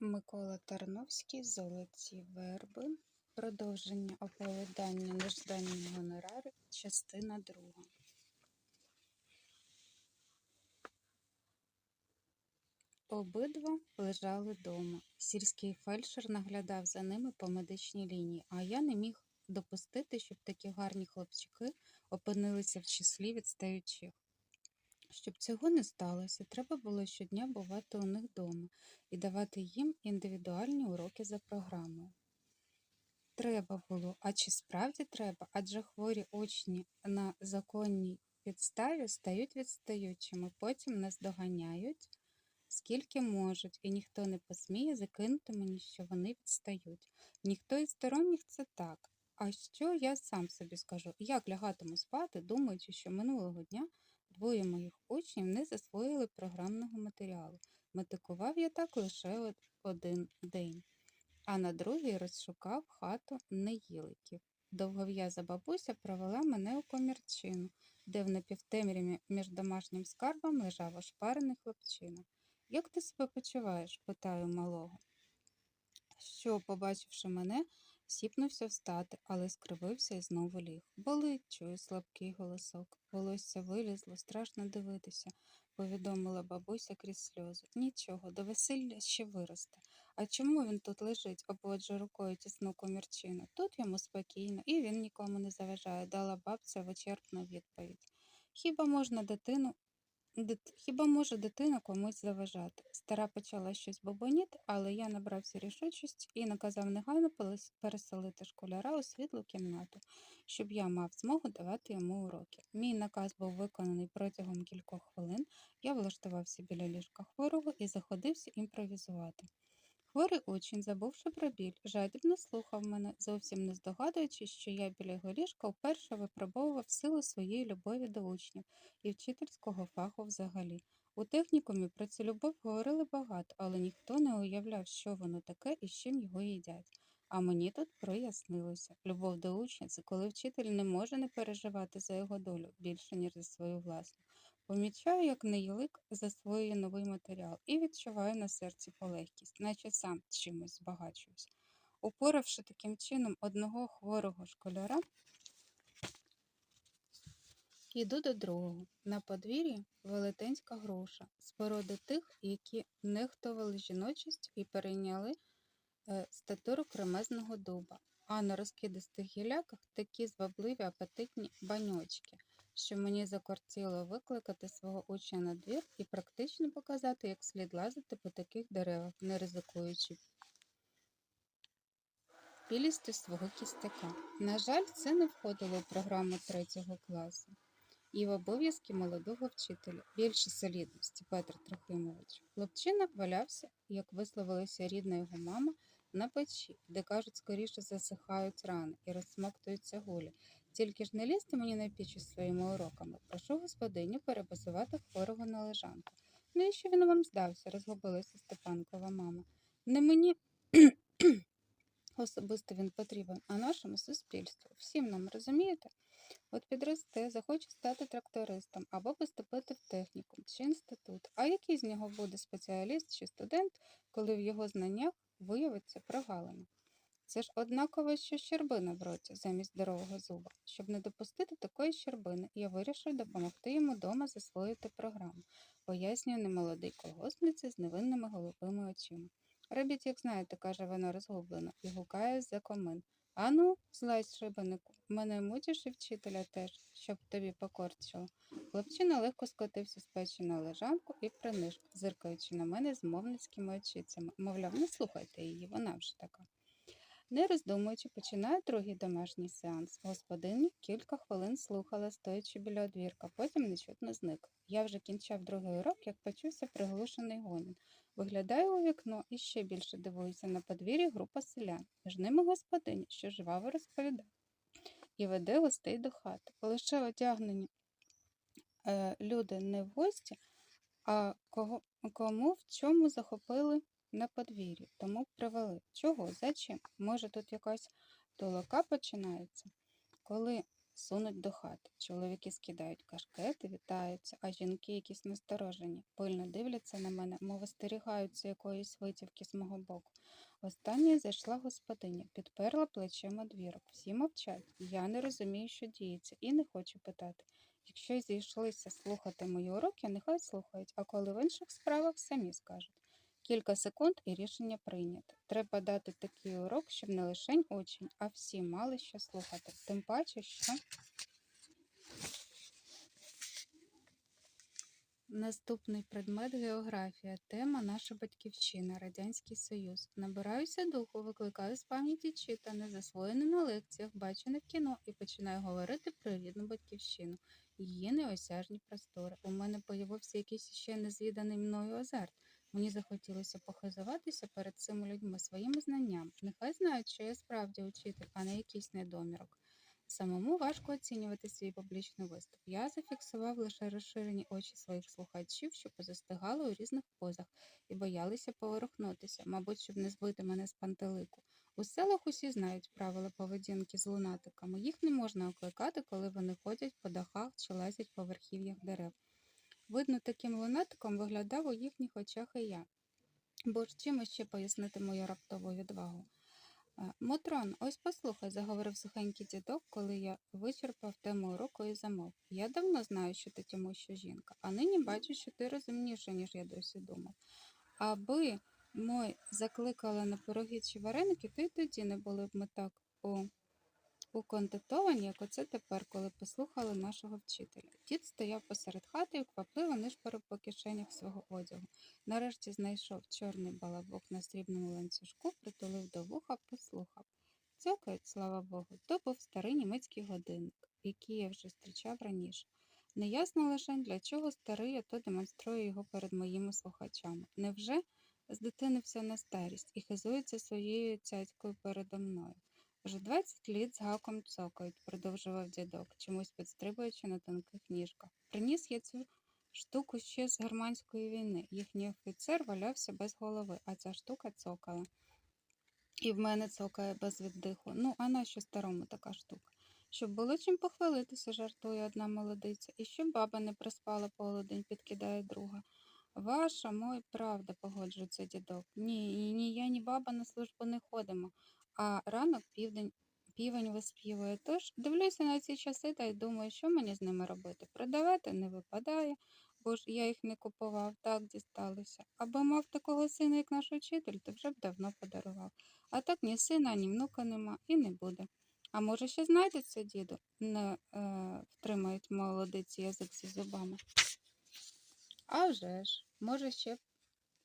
Микола Тарновський Золоті верби. Продовження оповідання Неждані гонорари, частина друга. Обидва лежали дома. Сільський фельдшер наглядав за ними по медичній лінії, а я не міг допустити, щоб такі гарні хлопчики опинилися в числі відстаючих. Щоб цього не сталося, треба було щодня бувати у них вдома і давати їм індивідуальні уроки за програмою. Треба було, а чи справді треба? Адже хворі учні на законній підставі стають відстаючими, потім нас доганяють, скільки можуть, і ніхто не посміє закинути мені, що вони відстають. Ніхто із сторонніх це так. А що я сам собі скажу? Як лягатиму спати, думаючи, що минулого дня двоє моїх учнів не засвоїли програмного матеріалу. Метикував я так лише один день, а на другий розшукав хату неїликів. Довгов'яза бабуся провела мене у комірчину, де в напівтемряві між домашнім скарбом лежав ошпарений хлопчина. Як ти себе почуваєш? питаю малого. Що, побачивши мене, сіпнувся встати, але скривився і знову ліг. Болить, чую слабкий голосок. Волосся вилізло, страшно дивитися, повідомила бабуся крізь сльози. Нічого, до весілля ще виросте. А чому він тут лежить, обводжу рукою тісну комірчину? Тут йому спокійно, і він нікому не заважає, дала бабця вичерпну відповідь. Хіба можна дитину Дит... Хіба може дитина комусь заважати? Стара почала щось бобоніти, але я набрався рішучості і наказав негайно переселити школяра у світлу кімнату, щоб я мав змогу давати йому уроки. Мій наказ був виконаний протягом кількох хвилин. Я влаштувався біля ліжка хворого і заходився імпровізувати. Хворий учень, забувши про біль, жадібно слухав мене, зовсім не здогадуючись, що я біля його ліжка вперше випробовував силу своєї любові до учнів і вчительського фаху взагалі. У технікумі про цю любов говорили багато, але ніхто не уявляв, що воно таке і з чим його їдять. А мені тут прояснилося. Любов до учня це коли вчитель не може не переживати за його долю більше, ніж за свою власну. Помічаю, як неїлик засвоює новий матеріал і відчуваю на серці полегкість, наче сам чимось збагачуюсь. Упоравши таким чином одного хворого школяра, Іду до другого. На подвір'ї велетенська груша з породи тих, які нехтували жіночість і перейняли е, статуру кремезного дуба, а на розкидистих гіляках такі звабливі апетитні баньочки, що мені закортіло викликати свого учня на двір і практично показати, як слід лазити по таких деревах, не ризикуючи пілістю свого кістяка. На жаль, це не входило у програму третього класу і в обов'язки молодого вчителя. Більше солідності, Петр Трохимович. Хлопчина валявся, як висловилася рідна його мама, на печі, де, кажуть, скоріше засихають рани і розсмоктуються гулі. Тільки ж не лізьте мені на піч із своїми уроками. Прошу господиню перебазувати хворого на лежанку. Навіщо він вам здався? розгубилася Степанкова мама. Не мені особисто він потрібен, а нашому суспільству. Всім нам розумієте? От підросте, захоче стати трактористом або поступити в технікум чи інститут. А який з нього буде спеціаліст чи студент, коли в його знаннях виявиться прогалина? Це ж однаково, що щербина в роті замість здорового зуба. Щоб не допустити такої щербини, я вирішив допомогти йому дома засвоїти програму, пояснює немолодий колгоспниці з невинними голубими очима. Робіть, як знаєте, каже вона розгублено і гукає за комин. Ану, злазь, шибенику, мене мучиш і вчителя теж, щоб тобі покорчило. Хлопчина легко скотився з печі на лежанку і приник, зиркаючи на мене з мовницькими очицями. Мовляв, не слухайте її, вона вже така. Не роздумуючи, починає другий домашній сеанс. Господиня кілька хвилин слухала, стоячи біля одвірка, потім нечутно зник. Я вже кінчав другий урок, як почувся приглушений гомін. Виглядаю у вікно і ще більше дивуюся на подвір'ї група селян. Між ними господиня, що жваво розповідає, і веде гостей до хати. Лише одягнені е, люди не в гості, а кого, кому в чому захопили на подвір'ї, тому привели. Чого? Зачем? Може, тут якась толока починається? Коли сунуть до хати. Чоловіки скидають кашкети, вітаються, а жінки якісь насторожені, пильно дивляться на мене, мов остерігаються якоїсь витівки з мого боку. Останньою зайшла господиня, підперла плечем одвірок. Всі мовчать. Я не розумію, що діється, і не хочу питати. Якщо зійшлися слухати мої уроки, нехай слухають, а коли в інших справах самі скажуть. Кілька секунд і рішення прийнято. Треба дати такий урок, щоб не лише учень, а всі мали що слухати. Тим паче, що наступний предмет географія. Тема наша батьківщина, Радянський Союз. Набираюся духу, викликаю з пам'яті читане, засвоєне на лекціях, бачене в кіно і починаю говорити про рідну батьківщину, її неосяжні простори. У мене появився якийсь ще незвіданий мною азарт. Мені захотілося похизуватися перед цими людьми своїми знаннями. Нехай знають, що я справді учитель, а не якийсь недомірок. Самому важко оцінювати свій публічний виступ. Я зафіксував лише розширені очі своїх слухачів, що позастигали у різних позах і боялися поворухнутися, мабуть, щоб не збити мене з пантелику. У селах усі знають правила поведінки з лунатиками. Їх не можна окликати, коли вони ходять по дахах чи лазять по верхів'ях дерев. Видно, таким лунатиком виглядав у їхніх очах і я. Бо ж чим ще пояснити мою раптову відвагу? Е, Мотрон, ось послухай, заговорив сухенький дідок, коли я вичерпав тему уроку і замов. Я давно знаю, що ти тому, що жінка, а нині бачу, що ти розумніша, ніж я досі думав. Аби ми закликали на пироги чи вареники, то й тоді не були б ми так у уконтентовані, як оце тепер, коли послухали нашого вчителя. Дід стояв посеред хати і квапливо нишпорив по кишенях свого одягу. Нарешті знайшов чорний балабок на срібному ланцюжку, притулив до вуха, послухав. Цьокають, слава Богу, то був старий німецький годинник, який я вже зустрічав раніше. Неясно лише, для чого старий ото демонструє його перед моїми слухачами. Невже здитинився на старість і хизується своєю цяцькою передо мною? Вже двадцять літ з гаком цокають, продовжував дідок, чомусь підстрибуючи на тонких ніжках. Приніс я цю штуку ще з германської війни. Їхній офіцер валявся без голови, а ця штука цокала. І в мене цокає без віддиху. Ну, а нащо старому така штука? Щоб було чим похвалитися, жартує одна молодиця, і щоб баба не приспала полудень, підкидає друга. Ваша, мой, правда, погоджується дідок. Ні, ні, я, ні баба на службу не ходимо, а ранок південь півень виспівує. Тож дивлюся на ці часи та й думаю, що мені з ними робити. Продавати не випадає, бо ж я їх не купував, так дісталося. Аби мав такого сина, як наш учитель, то вже б давно подарував. А так ні сина, ні внука нема і не буде. А може, ще знайдеться, діду? Не е, втримають молодиці язик зі зубами. А вже ж, може, ще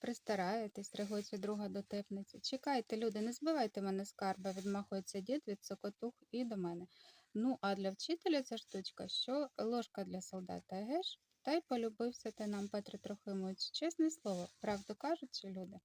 пристараєтесь, регується друга дотепниця. Чекайте, люди, не збивайте мене з відмахується дід від сокотух і до мене. Ну, а для вчителя ця штучка, що ложка для солдата, геш? Та й полюбився ти нам, Петре Трохимович, чесне слово, правду кажучи, люди.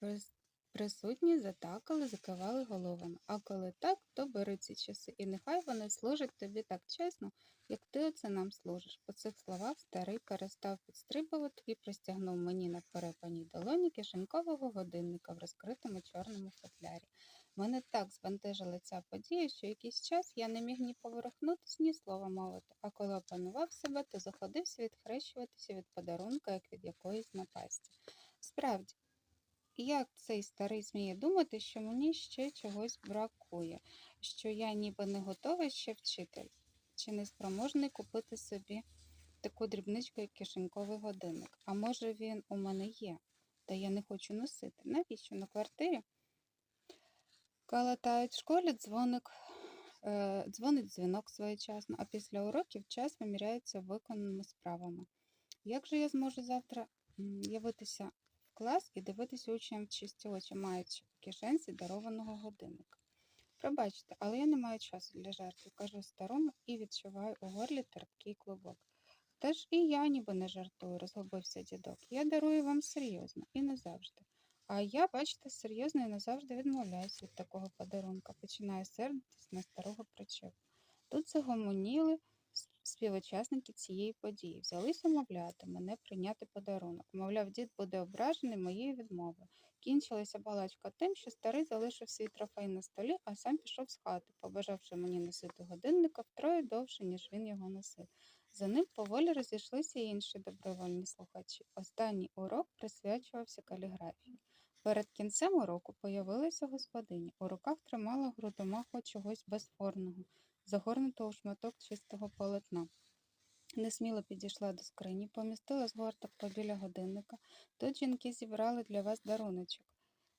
Прис- Присутні затакали, закивали головами. А коли так, то бери ці часи, і нехай вони служать тобі так чесно, як ти оце нам служиш. По цих словах старий перестав підстрибувати і простягнув мені на перепаній долоні кишенькового годинника в розкритому чорному футлярі. Мене так збентежила ця подія, що якийсь час я не міг ні поворухнутися, ні слова мовити, а коли опанував себе, то заходився відхрещуватися від подарунка, як від якоїсь напасті. Справді, як цей старий сміє думати, що мені ще чогось бракує, що я ніби не готова ще вчитель, чи не спроможний купити собі таку дрібничку, як кишеньковий годинник. А може він у мене є, та я не хочу носити. Навіщо на квартирі? Калатають в школі дзвоник, е, дзвонить дзвінок своєчасно, а після уроків час виміряється виконаними справами. Як же я зможу завтра явитися клас і дивитися учням чисті очі, маючи в кишенці дарованого годинника? Пробачте, але я не маю часу для жартів, кажу старому і відчуваю у горлі терпкий клубок. Та ж і я ніби не жартую, розгубився дідок. Я дарую вам серйозно і не завжди. А я, бачите, серйозно і назавжди відмовляюсь від такого подарунка, починаю сердитись на старого причепу. Тут загомоніли, співучасники цієї події взялися мовляти мене прийняти подарунок. Мовляв, дід буде ображений моєю відмовою. Кінчилася балачка тим, що старий залишив свій трофей на столі, а сам пішов з хати, побажавши мені носити годинника втроє довше, ніж він його носив. За ним поволі розійшлися й інші добровольні слухачі. Останній урок присвячувався каліграфії. Перед кінцем уроку появилася господиня. У руках тримала грудомаху чогось безформного, загорнутого у шматок чистого полотна. Несміло підійшла до скрині, помістила згорток побіля годинника. Тут жінки зібрали для вас даруночок.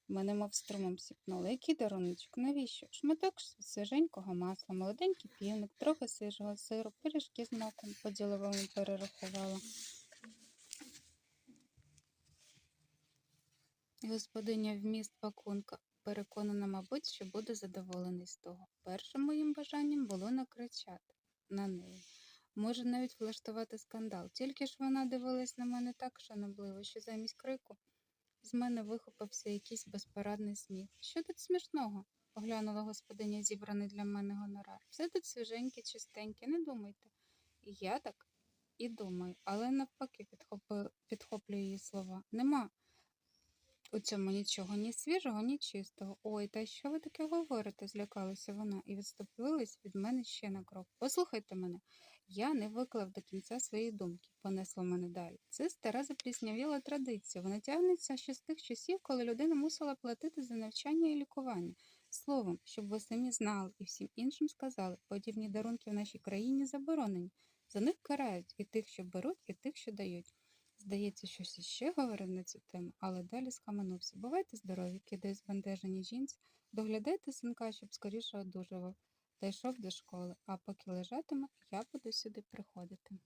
Мене мов струмом сіпнули. Який даруночок? Навіщо? Шматок свіженького масла, молоденький півник, трохи свіжого сиру, пиріжки з маком по-діловому перерахувала. Господиня вміст пакунка переконана, мабуть, що буде задоволений з того. Першим моїм бажанням було накричати на неї. Може навіть влаштувати скандал. Тільки ж вона дивилась на мене так шанобливо, що замість крику з мене вихопився якийсь безпорадний сміх. Що тут смішного? оглянула господиня зібраний для мене гонорар. Все тут свіженьке, чистеньке, не думайте. І я так і думаю, але навпаки підхоплюю її слова. Нема у цьому нічого ні свіжого, ні чистого. Ой, та що ви таке говорите? злякалася вона і відступилась від мене ще на крок. Послухайте мене, я не виклав до кінця свої думки, понесло мене далі. Це стара запліснявіла традиція. Вона тягнеться ще з тих часів, коли людина мусила платити за навчання і лікування. Словом, щоб ви самі знали і всім іншим сказали, подібні дарунки в нашій країні заборонені. За них карають і тих, що беруть, і тих, що дають. Здається, щось іще говорив на цю тему, але далі схаменувся. Бувайте здорові, кидає збентежені жінці, доглядайте синка, щоб скоріше одужував, та йшов до школи, а поки лежатиме, я буду сюди приходити.